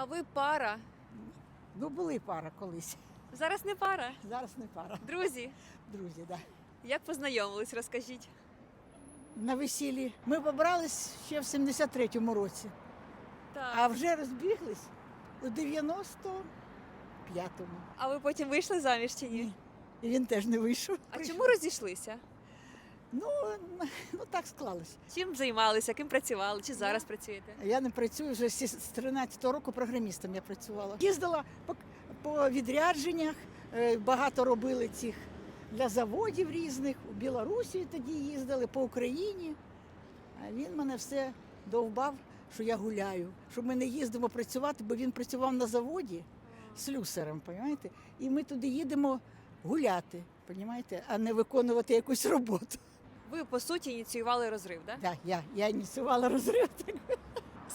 А ви пара. Ну, були пара колись. Зараз не пара. Зараз не пара. Друзі, Друзі, да. як познайомились, розкажіть. На весіллі. Ми побрались ще в 73-му році, Так. а вже розбіглись у 95-му. А ви потім вийшли заміж чи ні? І він теж не вийшов. А чому розійшлися? Ну, ну так склалось. Чим займалися, ким працювали, чи зараз працюєте? Я не працюю вже з 13-го року програмістом я працювала. Їздила по, по відрядженнях, е, багато робили цих для заводів різних. У Білорусі тоді їздили, по Україні. А він мене все довбав, що я гуляю, що ми не їздимо працювати, бо він працював на заводі слюсарем, розумієте? І ми туди їдемо гуляти, розумієте, а не виконувати якусь роботу. Ви по суті ініціювали розрив, так? Да, я, я ініціювала розрив.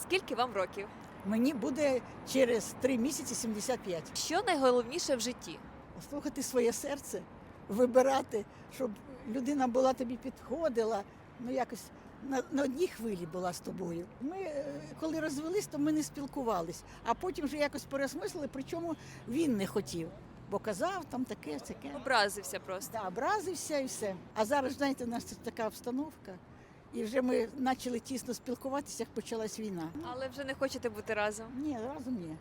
Скільки вам років? Мені буде через три місяці 75. Що найголовніше в житті? Слухати своє серце, вибирати, щоб людина була тобі підходила, ну якось на, на одній хвилі була з тобою. Ми е, коли розвелись, то ми не спілкувались, а потім вже якось переосмислили, причому він не хотів, бо казав там таке, таке. Образився просто. Да, образився і все. А зараз, знаєте, у нас тут така обстановка. І вже ми почали тісно спілкуватися, як почалась війна. Але вже не хочете бути разом. Ні, разом ні.